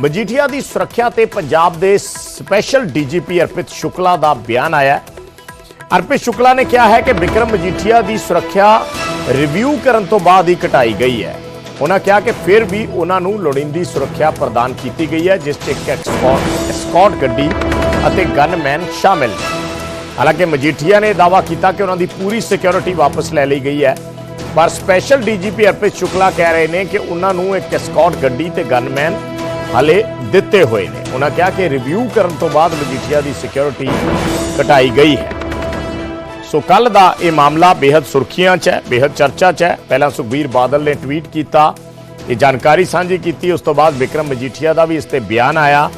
ਮਜੀਠੀਆ ਦੀ ਸੁਰੱਖਿਆ ਤੇ ਪੰਜਾਬ ਦੇ ਸਪੈਸ਼ਲ ਡੀਜੀਪੀ ਅਰਪਿਤ ਸ਼ੁਕਲਾ ਦਾ ਬਿਆਨ ਆਇਆ ਅਰਪਿਤ ਸ਼ੁਕਲਾ ਨੇ ਕਿਹਾ ਹੈ ਕਿ ਵਿਕਰਮ ਮਜੀਠੀਆ ਦੀ ਸੁਰੱਖਿਆ ਰਿਵਿਊ ਕਰਨ ਤੋਂ ਬਾਅਦ ਹੀ ਘਟਾਈ ਗਈ ਹੈ। ਉਹਨਾਂ ਕਿਹਾ ਕਿ ਫਿਰ ਵੀ ਉਹਨਾਂ ਨੂੰ ਲੋੜੀਂਦੀ ਸੁਰੱਖਿਆ ਪ੍ਰਦਾਨ ਕੀਤੀ ਗਈ ਹੈ, ਜਿਸ 'ਚ ਇੱਕ ਐਸਕੌਟ ਗੱਡੀ ਅਤੇ ਗਨਮੈਨ ਸ਼ਾਮਿਲ ਨੇ। ਹਾਲਾਂਕਿ ਮਜੀਠੀਆ ਨੇ ਦਾਅਵਾ ਕੀਤਾ ਕਿ ਉਹਨਾਂ ਦੀ ਪੂਰੀ ਸਿਕਿਉਰਿਟੀ ਵਾਪਸ ਲੈ ਲਈ ਗਈ ਹੈ। ਪਰ ਸਪੈਸ਼ਲ ਡੀਜੀਪੀ ਅਰਪਿਤ ਸ਼ੁਕਲਾ ਕਹਿ ਰਹੇ ਨੇ ਕਿ ਉਹਨਾਂ ਨੂੰ ਇੱਕ ਐਸਕੌਟ ਗੱਡੀ ਤੇ ਗਨਮੈਨ ਹਲੇ ਦਿੱਤੇ ਹੋਏ ਨੇ। ਉਹਨਾਂ ਕਿਹਾ ਕਿ ਰਿਵਿਊ ਕਰਨ ਤੋਂ ਬਾਅਦ ਮਜੀਠੀਆ ਦੀ ਸਿਕਿਉਰਿਟੀ ਘਟਾਈ ਗਈ ਹੈ। ਸੋ ਕੱਲ ਦਾ ਇਹ ਮਾਮਲਾ ਬੇहद ਸੁਰਖੀਆਂ 'ਚ ਹੈ ਬੇहद ਚਰਚਾ 'ਚ ਹੈ। ਪਹਿਲਾਂ ਸੁਖਬੀਰ ਬਾਦਲ ਨੇ ਟਵੀਟ ਕੀਤਾ, ਇਹ ਜਾਣਕਾਰੀ ਸਾਂਝੀ ਕੀਤੀ। ਉਸ ਤੋਂ ਬਾਅਦ ਵਿਕਰਮ ਮਜੀਠੀਆ ਦਾ ਵੀ ਇਸ ਤੇ ਬਿਆਨ ਆਇਆ।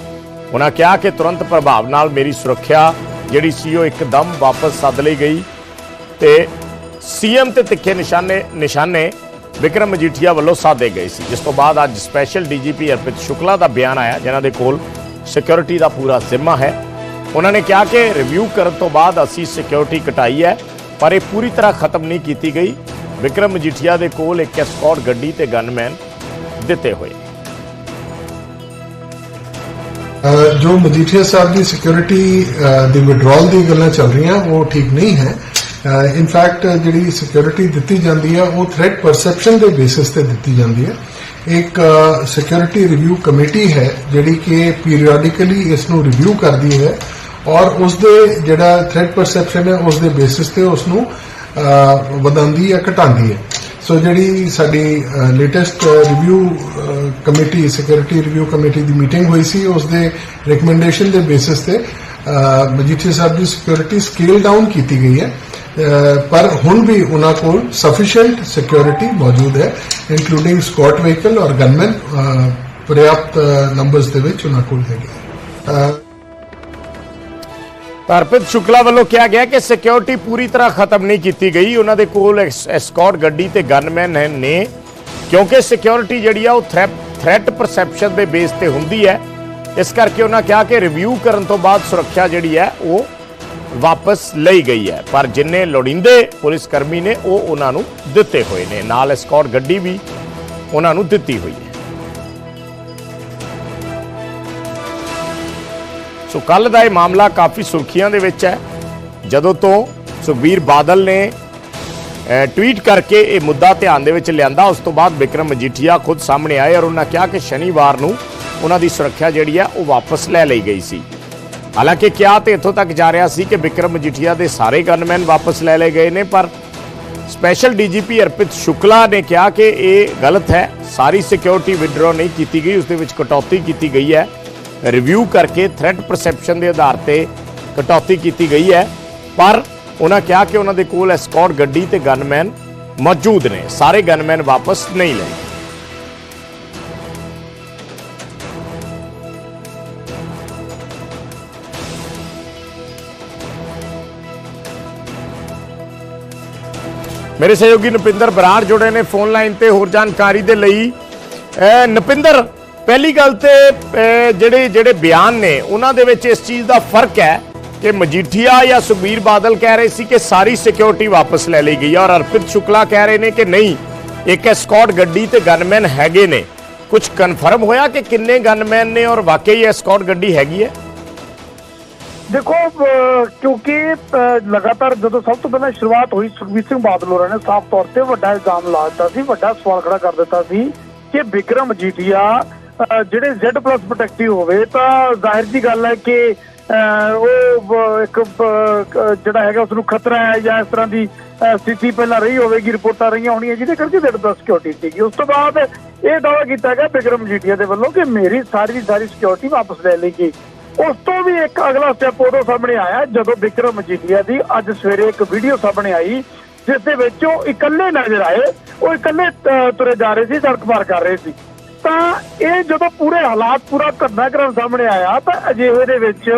ਉਹਨਾਂ ਕਿਹਾ ਕਿ ਤੁਰੰਤ ਪ੍ਰਭਾਵ ਨਾਲ ਮੇਰੀ ਸੁਰੱਖਿਆ ਜਿਹੜੀ ਸੀ ਉਹ ਇੱਕਦਮ ਵਾਪਸ ਸੱਦ ਲਈ ਗਈ ਤੇ ਸੀਐਮ ਤੇ ਤਿੱਖੇ ਨਿਸ਼ਾਨੇ ਨਿਸ਼ਾਨੇ ਵਿਕਰਮ ਮਜੀਠੀਆ ਵੱਲੋਂ ਸਾਧੇ ਗਏ ਸੀ। ਜਿਸ ਤੋਂ ਬਾਅਦ ਅੱਜ ਸਪੈਸ਼ਲ ਡੀਜੀਪੀ ਅਰਪਿਤ ਸ਼ੁਕਲਾ ਦਾ ਬਿਆਨ ਆਇਆ, ਜਿਨ੍ਹਾਂ ਦੇ ਕੋਲ ਸਿਕਿਉਰਿਟੀ ਦਾ ਪੂਰਾ ਜ਼ਿੰਮਾ ਹੈ। ਉਹਨਾਂ ਨੇ ਕਿਹਾ ਕਿ ਰਿਵਿਊ ਕਰਨ ਤੋਂ ਬਾਅਦ ਅਸੀਂ ਸਿਕਿਉਰਿਟੀ ਘਟਾਈ ਹੈ, ਪਰ ਇਹ ਪੂਰੀ ਤਰ੍ਹਾਂ ਖਤਮ ਨਹੀਂ ਕੀਤੀ ਗਈ। ਵਿਕਰਮ ਮਜੀਠੀਆ ਦੇ ਕੋਲ ਇੱਕ ਐਸਕॉर्ट ਗੱਡੀ ਤੇ ਗਨਮੈਨ ਦਿੱਤੇ ਹੋਏ। ਜੋ ਮਜੀਠੀਆ ਸਾਹਿਬ ਦੀ ਸਿਕਿਉਰਿਟੀ ਦੀ ਵਿਡਰਾਲ ਦੀ ਗੱਲਾਂ ਚੱਲ ਰਹੀਆਂ, ਉਹ ਠੀਕ ਨਹੀਂ ਹੈ। ਇਨ ਫੈਕਟ ਜਿਹੜੀ ਸਿਕਿਉਰਿਟੀ ਦਿੱਤੀ ਜਾਂਦੀ ਹੈ ਉਹ ਥ੍ਰੈਟ ਪਰਸੈਪਸ਼ਨ ਦੇ ਬੇਸਿਸ ਤੇ ਦਿੱਤੀ ਜਾਂਦੀ ਹੈ ਇੱਕ ਸਿਕਿਉਰਿਟੀ ਰਿਵਿਊ ਕਮੇਟੀ ਹੈ ਜਿਹੜੀ ਕਿ ਪੀਰੀਓਡਿਕਲੀ ਇਸ ਨੂੰ ਰਿਵਿਊ ਕਰਦੀ ਹੈ ਔਰ ਉਸ ਦੇ ਜਿਹੜਾ ਥ੍ਰੈਟ ਪਰਸੈਪਸ਼ਨ ਹੈ ਉਸ ਦੇ ਬੇਸਿਸ ਤੇ ਉਸ ਨੂੰ ਵਧਾਉਂਦੀ ਹੈ ਘਟਾਉਂਦੀ ਹੈ। ਸੋ ਜਿਹੜੀ ਸਾਡੀ latest review committee security review committee ਦੀ ਮੀਟਿੰਗ ਹੋਈ ਸੀ ਉਸ ਦੇ ਰეკਮੈਂਡੇਸ਼ਨ ਦੇ ਬੇਸਿਸ ਤੇ ਅ, ਮਜੀਠੀਆ ਸਾਹਿਬ ਦੀ ਸਿਕਿਉਰਿਟੀ ਸਕੇਲ ਡਾਊਨ ਕੀਤੀ ਗਈ ਹੈ। ਪਰ ਹੁਣ ਵੀ ਉਹਨਾਂ ਕੋਲ ਸਫੀਸ਼ੀਐਂਟ ਸਿਕਿਉਰਿਟੀ ਮੌਜੂਦ ਹੈ ਇਨਕਲੂਡਿੰਗ ਸਕਾਟ ਵਹੀਕਲ ਔਰ ਗਨਮੈਨ ਪ੍ਰਯਾਪਤ ਨੰਬਰਸ ਦੇ ਵਿੱਚ ਉਹਨਾਂ ਕੋਲ ਹੈਗੇ। ਅ, ਸ਼ੁਕਲਾ ਵੱਲੋਂ ਕਿਹਾ ਗਿਆ ਕਿ ਸਿਕਿਉਰਿਟੀ ਪੂਰੀ ਤਰ੍ਹਾਂ ਖਤਮ ਨਹੀਂ ਕੀਤੀ ਗਈ। ਉਹਨਾਂ ਦੇ ਕੋਲ ਐਸਕॉर्ट ਗੱਡੀ ਤੇ ਗਨਮੈਨ ਨੇ। ਕਿਉਂਕਿ ਸਿਕਿਉਰਿਟੀ ਜਿਹੜੀ ਆ ਉਹ ਥ੍ਰੈਟ ਪਰਸੈਪਸ਼ਨ ਦੇ ਬੇਸ ਤੇ ਹੁੰਦੀ ਹੈ। ਇਸ ਕਰਕੇ ਉਹਨਾਂ ਕਿਹਾ ਕਿ ਰਿਵਿਊ ਕਰਨ ਤੋਂ ਬਾਅਦ ਸੁਰੱਖਿਆ ਜਿਹੜੀ ਹੈ ਉਹ ਵਾਪਸ ਲਈ ਗਈ ਹੈ। ਪਰ ਜਿੰਨੇ ਲੋੜੀਂਦੇ ਪੁਲਿਸ ਕਰਮੀ ਨੇ, ਉਹ ਉਹਨਾਂ ਨੂੰ ਦਿੱਤੇ ਹੋਏ ਨੇ। ਨਾਲ ਐਸਕॉर्ट ਗੱਡੀ ਵੀ ਉਹਨਾਂ ਨੂੰ ਦਿੱਤੀ ਹੋਈ ਹੈ। ਸੋ ਕੱਲ ਦਾ ਇਹ ਮਾਮਲਾ ਕਾਫੀ ਸੁਰਖੀਆਂ ਦੇ ਵਿੱਚ ਹੈ। ਜਦੋਂ ਤੋਂ ਸੁਖਬੀਰ ਬਾਦਲ ਨੇ ਟਵੀਟ ਕਰਕੇ ਇਹ ਮੁੱਦਾ ਧਿਆਨ ਦੇ ਵਿੱਚ ਲਿਆਂਦਾ, ਉਸ ਤੋਂ ਬਾਅਦ ਵਿਕਰਮ ਮਜੀਠੀਆ ਖੁਦ ਸਾਹਮਣੇ ਆਏ ਔਰ ਉਹਨਾਂ ਕਿਹਾ ਕਿ ਸ਼ਨੀਵਾਰ ਨੂੰ ਉਹਨਾਂ ਦੀ ਸੁਰੱਖਿਆ ਜਿਹੜੀ ਹੈ, ਉਹ ਵਾਪਸ ਲੈ ਲਈ ਗਈ ਸੀ। ਹਾਲਾਂਕਿ ਕਿਹਾ ਤੇ ਇੱਥੋਂ ਤੱਕ ਜਾ ਰਿਹਾ ਸੀ ਕਿ ਵਿਕਰਮ ਮਜੀਠੀਆ ਦੇ ਸਾਰੇ ਗਨਮੈਨ ਵਾਪਸ ਲੈ ਲਏ ਗਏ ਨੇ, ਪਰ ਸਪੈਸ਼ਲ ਡੀਜੀਪੀ ਅਰਪਿਤ ਸ਼ੁਕਲਾ ਨੇ ਕਿਹਾ ਕਿ ਇਹ ਗਲਤ ਹੈ। ਸਾਰੀ ਸਿਕਿਉਰਿਟੀ ਵਿਡਰੋ ਨਹੀਂ ਕੀਤੀ ਗਈ ਉਸ ਦੇ ਵਿੱਚ ਕਟੌਤੀ ਕੀਤੀ ਗਈ ਹੈ। ਰਿਵਿਊ ਕਰਕੇ ਥ੍ਰੈਟ ਪਰਸੈਪਸ਼ਨ ਦੇ ਆਧਾਰ ਤੇ ਕਟੌਤੀ ਕੀਤੀ ਗਈ ਹੈ। ਪਰ ਉਹਨਾਂ ਕਿਹਾ ਕਿ ਉਹਨਾਂ ਦੇ ਕੋਲ ਐਸਕॉर्ट ਗੱਡੀ ਤੇ ਗਨਮੈਨ ਮੌਜੂਦ ਨੇ, ਸਾਰੇ ਗਨਮੈਨ ਵਾਪਸ ਨਹੀਂ ਲਏ। ਮੇਰੇ ਸਹਿਯੋਗੀ ਨਪਿੰਦਰ ਬਰਾੜ ਜੁੜੇ ਨੇ ਫੋਨ ਲਾਈਨ ਤੇ, ਹੋਰ ਜਾਣਕਾਰੀ ਦੇ ਲਈ। ਨਪਿੰਦਰ, ਪਹਿਲੀ ਗੱਲ ਤੇ ਜਿਹੜੇ ਜਿਹੜੇ ਬਿਆਨ ਨੇ, ਉਹਨਾਂ ਦੇ ਵਿੱਚ ਇਸ ਚੀਜ਼ ਦਾ ਫ਼ਰਕ ਹੈ ਕਿ ਮਜੀਠੀਆ ਜਾਂ ਸੁਖਬੀਰ ਬਾਦਲ ਕਹਿ ਰਹੇ ਸੀ ਕਿ ਸਾਰੀ ਸਿਕਿਉਰਿਟੀ ਵਾਪਸ ਲੈ ਲਈ ਗਈ ਔਰ ਅਰਪਿਤ ਸ਼ੁਕਲਾ ਕਹਿ ਰਹੇ ਨੇ ਕਿ ਨਹੀਂ, ਇੱਕ ਐਸਕॉट ਗੱਡੀ ਤੇ ਗਨਮੈਨ ਹੈਗੇ ਨੇ। ਕੁਝ ਕਨਫਰਮ ਹੋਇਆ ਕਿ ਕਿੰਨੇ ਗਨਮੈਨ ਨੇ ਔਰ ਵਾਕਈ ਐਸਕॉट ਗੱਡੀ ਹੈਗੀ ਹੈ? ਦੇਖੋ ਅਹ, ਕਿਉਂਕਿ ਅਹ, ਲਗਾਤਾਰ ਜਦੋਂ ਸਭ ਤੋਂ ਪਹਿਲਾਂ ਸ਼ੁਰੂਆਤ ਹੋਈ ਸੁਖਬੀਰ ਸਿੰਘ ਬਾਦਲ ਹੋਰਾਂ ਨੇ ਸਾਫ਼ ਤੌਰ ਤੇ ਵੱਡਾ ਇਲਜ਼ਾਮ ਲਾ ਦਿੱਤਾ ਸੀ ਵੱਡਾ ਸਵਾਲ ਖੜਾ ਕਰ ਦਿੱਤਾ ਸੀ ਕਿ ਵਿਕਰਮ ਜੀਟੀਆ ਅਹ, ਜਿਹੜੇ Z+ ਪ੍ਰੋਟੈਕਟਿਵ ਹੋਵੇ ਤਾਂ ਜ਼ਾਹਿਰ ਜੀ ਗੱਲ ਹੈ ਕਿ ਅਹ, ਉਹ ਇੱਕ ਜਿਹੜਾ ਹੈਗਾ ਉਸ ਨੂੰ ਖਤਰਾ ਹੈ ਜਾਂ ਇਸ ਤਰ੍ਹਾਂ ਦੀ ਸਥਿਤੀ ਪਹਿਲਾਂ ਰਹੀ ਹੋਵੇਗੀ ਰਿਪੋਰਟਾਂ ਰਹੀਆਂ ਹੋਣੀਆਂ ਜਿਹਦੇ ਕਰਕੇ Z+ ਸਿਕਿਉਰਿਟੀ ਸੀਗੀ। ਉਸ ਤੋਂ ਬਾਅਦ ਇਹ ਦਾਅਵਾ ਕੀਤਾ ਗਿਆ ਵਿਕਰਮ ਜੀਟੀਆ ਦੇ ਵੱਲੋਂ ਕਿ ਮੇਰੀ ਸਾਰੀ ਦੀ ਸਾਰੀ ਸਿਕਿਉਰਿਟੀ ਵਾਪਸ ਲੈ ਲਈ ਗਈ ਉਸ ਤੋਂ ਵੀ ਇੱਕ ਅਗਲਾ ਸਟੈਪ ਉਦੋਂ ਸਾਹਮਣੇ ਆਇਆ, ਜਦੋਂ ਵਿਕਰਮ ਮਜੀਠੀਆ ਦੀ ਅੱਜ ਸਵੇਰੇ ਇੱਕ ਵੀਡੀਓ ਸਾਹਮਣੇ ਆਈ, ਜਿਸ ਦੇ ਵਿੱਚ ਉਹ ਇਕੱਲੇ ਨਜ਼ਰ ਆਏ, ਉਹ ਇਕੱਲੇ ਤੁਰੇ ਜਾ ਰਹੇ ਸੀ, ਸੜਕ ਪਾਰ ਕਰ ਰਹੇ ਸੀ। ਤਾਂ ਇਹ ਜਦੋਂ ਪੂਰੇ ਹਾਲਾਤ, ਪੂਰਾ ਘਟਨਾਕ੍ਰਮ ਸਾਹਮਣੇ ਆਇਆ, ਤਾਂ ਅਜਿਹੇ ਦੇ ਵਿੱਚ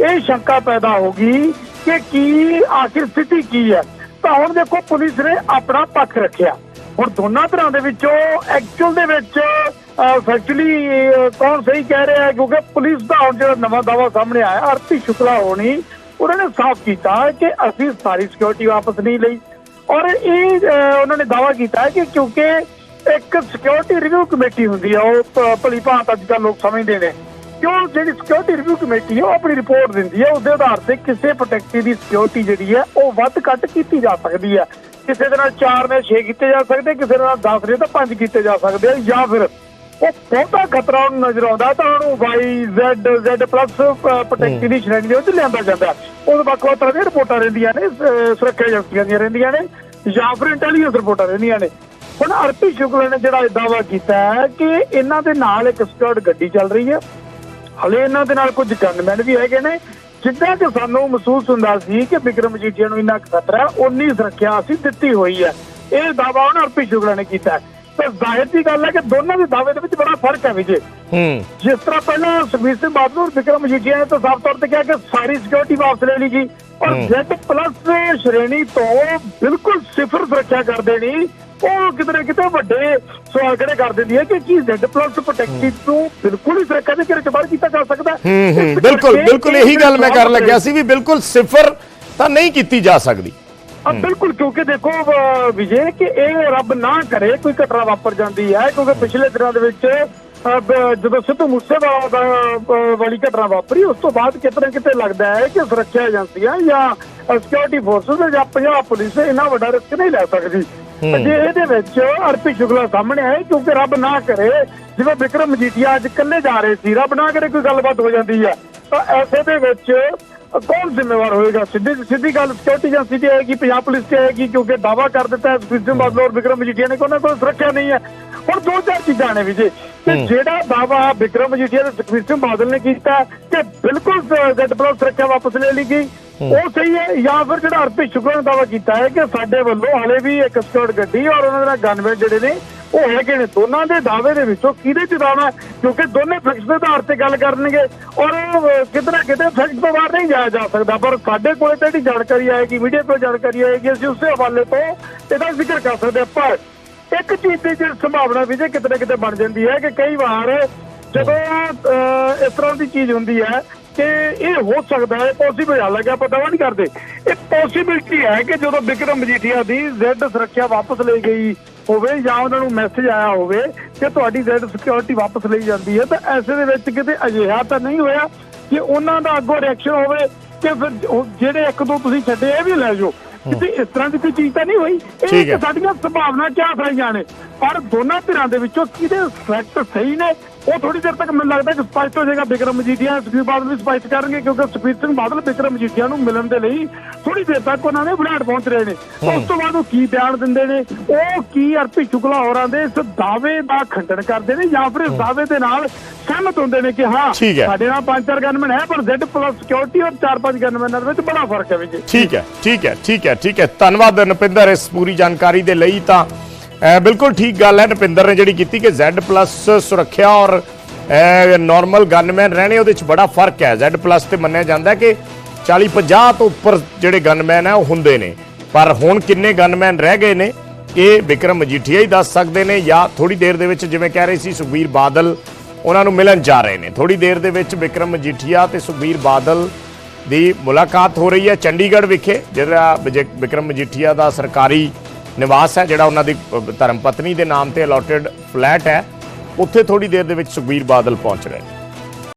ਇਹ ਸ਼ੰਕਾ ਪੈਦਾ ਹੋ ਗਈ ਕਿ ਕੀ ਆਖਿਰ ਸਥਿਤੀ ਕੀ ਹੈ। ਤਾਂ ਹੁਣ ਦੇਖੋ, ਪੁਲਿਸ ਨੇ ਆਪਣਾ ਪੱਖ ਰੱਖਿਆ। ਹੁਣ ਦੋਨਾਂ ਤਰ੍ਹਾਂ ਦੇ ਵਿੱਚੋਂ ਐਕਚੁਅਲ ਦੇ ਵਿੱਚ ਫੈਕਚੁਅਲੀ ਕੌਣ ਸਹੀ ਕਹਿ ਰਿਹਾ ਕਿਉਂਕਿ ਪੁਲਿਸ ਦਾ ਹੁਣ ਜਿਹੜਾ ਨਵਾਂ ਦਾਵਾ ਸਾਹਮਣੇ ਆਇਆ, ਆਰਤੀ ਸ਼ੁਕਲਾ ਹੋਣੀ, ਉਹਨਾਂ ਨੇ ਸਾਫ਼ ਕੀਤਾ ਕਿ ਅਸੀਂ ਸਾਰੀ ਸਿਕਿਉਰਿਟੀ ਵਾਪਸ ਨਹੀਂ ਲਈ। ਔਰ ਇਹ ਉਹਨਾਂ ਨੇ ਦਾਵਾ ਕੀਤਾ ਕਿ ਕਿਉਂਕਿ ਇੱਕ ਸਿਕਿਉਰਿਟੀ ਰਿਵਿਊ ਕਮੇਟੀ ਹੁੰਦੀ ਆ, ਉਹ ਭਲੀ ਭਾਂਤ ਅੱਜ ਕੱਲ੍ਹ ਲੋਕ ਸਮਝਦੇ ਨੇ। ਕਿਉਂ? ਜਿਹੜੀ ਸਿਕਿਉਰਿਟੀ ਰਿਵਿਊ ਕਮੇਟੀ ਹੈ ਉਹ ਆਪਣੀ ਰਿਪੋਰਟ ਦਿੰਦੀ ਹੈ ਉਹਦੇ ਆਧਾਰ ਤੇ ਕਿਸੇ ਪ੍ਰੋਟੈਕਟੀ ਦੀ ਸਿਕਿਉਰਿਟੀ ਜਿਹੜੀ ਹੈ ਉਹ ਵੱਧ ਘੱਟ ਕੀਤੀ ਜਾ ਸਕਦੀ ਹੈ ਕਿਸੇ ਦੇ ਨਾਲ 4 ਨੇ 6 ਕੀਤੇ ਜਾ ਸਕਦੇ ਕਿਸੇ ਨਾਲ 10 ਨੇ ਤਾਂ 5 ਕੀਤੇ ਜਾ ਸਕਦੇ ਆ ਜਾਂ ਫਿਰ ਉਹ ਬਹੁਤਾ ਖਤਰਾ ਉਹਨੂੰ ਨਜ਼ਰ ਆਉਂਦਾ ਤਾਂ ਉਹਨੂੰ Y Z Z plus protectee ਦੀ ਸ਼੍ਰੇਣੀ ਦੇ ਵਿੱਚ ਲਿਆਂਦਾ ਜਾਂਦਾ। ਉਹ ਵੱਖ ਵੱਖ ਤਰ੍ਹਾਂ ਦੀਆਂ ਰਿਪੋਰਟਾਂ ਰਹਿੰਦੀਆਂ ਨੇ ਸੁਰੱਖਿਆ ਏਜੰਸੀਆਂ ਦੀਆਂ ਰਹਿੰਦੀਆਂ ਨੇ ਜਾਂ ਫਿਰ ਇੰਟੈਲੀਜੈਂਸ ਰਿਪੋਰਟਾਂ ਰਹਿੰਦੀਆਂ ਨੇ। ਹੁਣ ਅਰਪੀ ਸ਼ੁਕਲਾ ਨੇ ਜਿਹੜਾ ਇਹ ਦਾਅਵਾ ਕੀਤਾ ਹੈ ਕਿ ਇਹਨਾਂ ਦੇ ਨਾਲ ਇੱਕ ਸਕਿਉਰਡ ਗੱਡੀ ਚੱਲ ਰਹੀ ਹੈ। ਹਲੇ ਇਹਨਾਂ ਦੇ ਨਾਲ ਕੁਝ ਗਨਮੈਨ ਵੀ ਹੈਗੇ ਨੇ ਜਿੱਦਾਂ ਕਿ ਸਾਨੂੰ ਮਹਿਸੂਸ ਹੁੰਦਾ ਸੀ ਕਿ ਵਿਕਰਮ ਮਜੀਠੀਆ ਨੂੰ ਇੰਨਾ ਖਤਰਾ ਉਨੀ ਸੁਰੱਖਿਆ ਅਸੀਂ ਦਿੱਤੀ ਹੋਈ ਹੈ। ਇਹ ਦਾਅਵਾ ਉਹਨਾਂ ਅਰਪੀ ਸ਼ੁਕਲਾ ਨੇ ਕੀਤਾ। ਤੇ ਜ਼ਾਹਿਰ ਦੀ ਗੱਲ ਹੈ ਕਿ ਦੋਨਾਂ ਦੇ ਦਾਅਵੇ ਦੇ ਵਿੱਚ ਬੜਾ ਫ਼ਰਕ ਹੈ ਵਿਜੇ। ਹੂੰ। ਜਿਸ ਤਰ੍ਹਾਂ ਪਹਿਲਾਂ ਸੁਖਬੀਰ ਸਿੰਘ ਬਾਦਲ ਔਰ ਵਿਕਰਮ ਮਜੀਠੀਆ ਨੇ ਤਾਂ ਸਾਫ਼ ਤੌਰ ਤੇ ਕਿਹਾ ਕਿ ਸਾਰੀ ਸਿਕਿਉਰਿਟੀ ਵਾਪਸ ਲੈ ਲਈ ਗਈ ਔਰ Z ਪਲੱਸ ਸ਼੍ਰੇਣੀ ਤੋਂ ਬਿਲਕੁਲ ਸਿਫਰ ਸੁਰੱਖਿਆ ਕਰ ਦੇਣੀ ਉਹ ਕਿਤੇ ਨਾ ਕਿਤੇ ਵੱਡੇ ਸਵਾਲ ਖੜੇ ਕਰ ਦਿੰਦੀ ਹੈ ਕਿ ਕੀ Z ਪਲੱਸ ਪ੍ਰੋਟੈਕਟੀ ਤੋਂ? ਬਿਲਕੁਲ ਹੀ ਸੁਰੱਖਿਆ ਦੇ ਘੇਰੇ ਚ ਬਾਹਰ ਕੀਤਾ ਜਾ ਸਕਦਾ ਹੈ? ਹੂੰ ਹੂੰ। ਇਸ ਬਿਲਕੁਲ ਬਿਲਕੁਲ ਇਹ ਗੱਲ ਮੈਂ ਕਰ ਸਵਾਲ ਲੱਗਿਆ ਸੀ ਵੀ ਬਿਲਕੁਲ ਸਿਫਰ ਤਾਂ ਨਹੀਂ ਕੀਤੀ ਜਾ ਸਕਦੀ। ਆ ਬਿਲਕੁਲ ਕਿਉਂਕਿ ਦੇਖੋ ਵਿਜੇ ਕਿ ਇਹ ਰੱਬ ਨਾ ਕਰੇ ਕੋਈ ਘਟਨਾ ਵਾਪਰ ਜਾਂਦੀ ਹੈ ਕਿਉਂਕਿ ਪਿਛਲੇ ਦਿਨਾਂ ਦੇ ਵਿੱਚ ਜਦੋਂ ਸਿੱਧੂ ਮੂਸੇਵਾਲਾ ਦਾ ਵਾਲੀ ਘਟਨਾ ਵਾਪਰੀ ਉਸ ਤੋਂ ਬਾਅਦ ਕਿਤੇ ਨਾ ਕਿਤੇ ਲੱਗਦਾ ਹੈ ਕਿ ਸੁਰੱਖਿਆ ਏਜੰਸੀਆਂ ਜਾਂ ਸਿਕਿਉਰਿਟੀ ਫੋਰਸਸ ਜਾਂ ਪੰਜਾਬ ਪੁਲਿਸ ਇੰਨਾ ਵੱਡਾ ਰਿਸਕ ਨਹੀਂ ਲੈ ਸਕਦੀ। ਜੇ ਇਹਦੇ ਵਿੱਚ ਅਰਪੀ ਸ਼ੁਕਲਾ ਸਾਹਮਣੇ ਆਏ ਕਿਉਂਕਿ ਰੱਬ ਨਾ ਕਰੇ ਜਿਵੇਂ ਵਿਕਰਮ ਮਜੀਠੀਆ ਅੱਜ ਇਕੱਲੇ ਜਾ ਰਹੇ ਸੀ ਰੱਬ ਨਾ ਕਰੇ ਕੋਈ ਗੱਲਬਾਤ ਹੋ ਜਾਂਦੀ ਹੈ ਤਾਂ ਐਸੇ ਦੇ ਵਿੱਚ ਕੌਣ ਜ਼ਿੰਮੇਵਾਰ ਹੋਏਗਾ? ਸਿੱਧੀ ਸਿੱਧੀ ਗੱਲ ਸਿਕਿਉਰਿਟੀ ਏਜੰਸੀ ਤੇ ਆਏਗੀ ਪੰਜਾਬ ਪੁਲਿਸ ਤੇ ਆਏਗੀ ਕਿਉਂਕਿ ਦਾਵਾ ਕਰ ਦਿੱਤਾ ਹੈ ਸਿੰਘ ਬਾਦਲ ਔਰ ਵਿਕਰਮ ਮਜੀਠੀਆ ਨੇ ਕਿ ਉਹਨਾਂ ਕੋਲ ਸੁਰੱਖਿਆ ਨਹੀਂ ਹੈ। ਹੁਣ ਦੋ ਚਾਰ ਚੀਜ਼ਾਂ ਨੇ ਵਿਜੇ ਤੇ ਜਿਹੜਾ ਦਾਵਾ ਵਿਕਰਮ ਮਜੀਠੀਆ ਤੇ ਸੁਖਬੀਰ ਸਿੰਘ ਬਾਦਲ ਨੇ ਕੀਤਾ ਕਿ ਬਿਲਕੁਲ ਜ਼ੈਡ ਪਲੱਸ ਸੁਰੱਖਿਆ ਵਾਪਸ ਲੈ ਲਈ ਗਈ। ਉਹ ਸਹੀ ਹੈ ਜਾਂ ਫਿਰ ਜਿਹੜਾ ਅਰਪੀ ਸ਼ੁਕਰ ਨੇ ਦਾਵਾ ਕੀਤਾ ਹੈ ਕਿ ਸਾਡੇ ਵੱਲੋਂ ਹਾਲੇ ਵੀ ਇੱਕ ਸਕਿਉਰਟ ਗੱਡੀ ਔਰ ਉਹਨਾਂ ਦੇ ਨਾਲ ਗਨਮੈਨ ਜਿਹੜੇ ਨੇ ਉਹ ਹੈਗੇ ਨੇ। ਦੋਨਾਂ ਦੇ ਦਾਅਵੇ ਦੇ ਵਿੱਚੋਂ ਕਿਹਦੇ ਚ ਦਾਵਾ? ਕਿਉਂਕਿ ਦੋਨੇ ਫੈਕਟਸ ਦੇ ਆਧਾਰ ਤੇ ਗੱਲ ਕਰਨਗੇ ਔਰ ਅਹ, ਕਿਤੇ ਫੈਕਟ ਤੋਂ ਬਾਹਰ ਨਹੀਂ ਜਾਇਆ ਜਾ ਸਕਦਾ। ਪਰ ਸਾਡੇ ਕੋਲੇ ਤਾਂ ਜਿਹੜੀ ਜਾਣਕਾਰੀ ਆਏਗੀ ਮੀਡੀਆ ਤੋਂ ਜਾਣਕਾਰੀ ਆਏਗੀ। ਅਸੀਂ ਉਸੇ ਹਵਾਲੇ ਤੋਂ ਇਹਦਾ ਜ਼ਿਕਰ ਕਰ ਸਕਦੇ ਪਰ ਇੱਕ ਚੀਜ਼ ਦੀ ਜਿਹੜੀ ਸੰਭਾਵਨਾ ਵੀ ਜੇ ਕਿਤੇ ਨਾ ਕਿਤੇ ਬਣ ਜਾਂਦੀ ਹੈ ਕਿ ਕਈ ਵਾਰ ਜਦੋਂ ਅਹ, ਇਸ ਤਰ੍ਹਾਂ ਦੀ ਚੀਜ਼ ਹੁੰਦੀ ਹੈ ਕਿ ਇਹ ਹੋ ਸਕਦਾ ਹੈ ਪੋਸੀਬਲ ਹਾਲਾਂਕਿ ਆਪਾਂ ਦਾਅਵਾ ਨਹੀਂ ਕਰਦੇ। ਇਹ ਪੋਸੀਬਿਲਟੀ ਹੈ ਕਿ ਜਦੋਂ ਵਿਕਰਮ ਮਜੀਠੀਆ ਦੀ Z ਸੁਰੱਖਿਆ ਵਾਪਸ ਲਈ ਗਈ ਹੋਵੇ ਜਾਂ ਉਹਨਾਂ ਨੂੰ ਮੈਸੇਜ ਆਇਆ ਹੋਵੇ ਕਿ ਤੁਹਾਡੀ Z ਸਿਕਿਉਰਿਟੀ ਵਾਪਸ ਲਈ ਜਾਂਦੀ ਹੈ ਤਾਂ ਐਸੇ ਦੇ ਵਿੱਚ ਕਿਤੇ ਅਜਿਹਾ ਤਾਂ ਨਹੀਂ ਹੋਇਆ ਕਿ ਉਹਨਾਂ ਦਾ ਅੱਗੋਂ ਰਿਐਕਸ਼ਨ ਹੋਵੇ ਕਿ ਫਿਰ ਜਿਹੜੇ ਇੱਕ ਦੋ ਤੁਸੀਂ ਛੱਡੇ ਇਹ ਵੀ ਲੈ ਜਾਓ। ਕਿਤੇ ਇਸ ਤਰ੍ਹਾਂ ਦੀ ਕੋਈ ਚੀਜ਼ ਤਾਂ ਨਹੀਂ ਹੋਈ। ਇਹ ਸਾਡੀਆਂ ਸੰਭਾਵਨਾ ਕਿਆ ਸਹੀਆਂ ਨੇ। ਪਰ ਦੋਨਾਂ ਧਿਰਾਂ ਦੇ ਵਿੱਚੋਂ ਕਿਹਦੇ ਫੈਕਟ ਸਹੀ ਨੇ ਉਹ ਥੋੜੀ ਦੇਰ ਤੱਕ ਮੈਨੂੰ ਲੱਗਦਾ ਕਿ ਸਪਸ਼ਟ ਹੋ ਜਾਏਗਾ ਬਿਕਰਮ ਮਜੀਠੀਆ ਸੁਖਬੀਰ ਬਾਦਲ ਵੀ ਸਪਸ਼ਟ ਕਰਨਗੇ ਕਿਉਂਕਿ ਸੁਖਬੀਰ ਸਿੰਘ ਬਾਦਲ ਬਿਕਰਮ ਮਜੀਠੀਆ ਨੂੰ ਮਿਲਣ ਦੇ ਲਈ ਥੋੜੀ ਦੇਰ ਤੱਕ ਉਹਨਾਂ ਨੇ ਬੁਲਾਟ ਪਹੁੰਚ ਰਹੇ ਨੇ। ਉਸ ਤੋਂ ਬਾਅਦ ਉਹ ਕੀ ਬਿਆਨ ਦਿੰਦੇ ਨੇ? ਉਹ ਕੀ ਅਰਪੀ ਸ਼ੁਕਲਾ ਹੋਰਾਂ ਦੇ ਇਸ ਦਾਅਵੇ ਦਾ ਖੰਡਨ ਕਰਦੇ ਨੇ ਜਾਂ ਫਿਰ ਇਸ ਦਾਅਵੇ ਦੇ ਨਾਲ ਸਹਿਮਤ ਹੁੰਦੇ ਨੇ ਕਿ ਹਾਂ। ਸਾਡੇ ਨਾਲ ਪੰਜ ਚਾਰ ਗਨਮੈਨ ਹੈ ਪਰ Z ਪਲੱਸ ਸਿਕਿਉਰਿਟੀ ਔਰ ਚਾਰ ਪੰਜ ਗਨਮੈਨਾਂ ਦੇ ਵਿੱਚ ਬੜਾ ਫ਼ਰਕ ਹੈ ਵਿਜੇ ਠੀਕ ਹੈ ਠੀਕ ਹੈ ਠੀਕ ਹੈ ਠੀਕ ਹੈ। ਧੰਨਵਾਦ ਨਪਿੰਦਰ ਇਸ ਪੂਰੀ ਜਾਣਕਾਰੀ ਦੇ ਲਈ ਤਾਂ ਬਿਲਕੁਲ ਠੀਕ ਗੱਲ ਹੈ ਨਪਿੰਦਰ ਨੇ ਜਿਹੜੀ ਕੀਤੀ ਕਿ Z+ ਸੁਰੱਖਿਆ ਔਰ ਨਾਰਮਲ ਗਨਮੈਨ ਰਹਿਣੇ, ਉਹਦੇ ਵਿੱਚ ਬੜਾ ਫ਼ਰਕ ਹੈ। Z+ ਤੇ ਮੰਨਿਆ ਜਾਂਦਾ ਕਿ 40 50 ਤੋਂ ਉੱਪਰ ਜਿਹੜੇ ਗਨਮੈਨ ਹੈ, ਉਹ ਹੁੰਦੇ ਨੇ। ਪਰ ਹੁਣ ਕਿੰਨੇ ਗਨਮੈਨ ਰਹਿ ਗਏ ਨੇ, ਇਹ ਵਿਕਰਮ ਮਜੀਠੀਆ ਹੀ ਦੱਸ ਸਕਦੇ ਨੇ ਜਾਂ ਥੋੜੀ ਦੇਰ ਦੇ ਵਿੱਚ ਜਿਵੇਂ ਕਹਿ ਰਹੇ ਸੀ ਸੁਖਬੀਰ ਬਾਦਲ, ਉਹਨਾਂ ਨੂੰ ਮਿਲਣ ਜਾ ਰਹੇ ਨੇ। ਥੋੜੀ ਦੇਰ ਦੇ ਵਿੱਚ ਵਿਕਰਮ ਮਜੀਠੀਆ ਤੇ ਸੁਖਬੀਰ ਬਾਦਲ ਦੀ ਮੁਲਾਕਾਤ ਹੋ ਰਹੀ ਹੈ ਚੰਡੀਗੜ੍ਹ ਵਿਖੇ, ਜਿਹੜਾ ਵਿਜੇ- ਵਿਕਰਮ ਮਜੀਠੀਆ ਦਾ ਸਰਕਾਰੀ ਨਿਵਾਸ ਹੈ, ਜਿਹੜਾ ਉਹਨਾਂ ਦੀ ਧਰਮ ਪਤਨੀ ਦੇ ਨਾਮ ਤੇ ਅਲੋਟਡ ਫਲੈਟ ਹੈ। ਉੱਥੇ ਥੋੜੀ ਦੇਰ ਦੇ ਵਿੱਚ ਸੁਖਬੀਰ ਬਾਦਲ ਪਹੁੰਚ ਰਹੇ ਨੇ।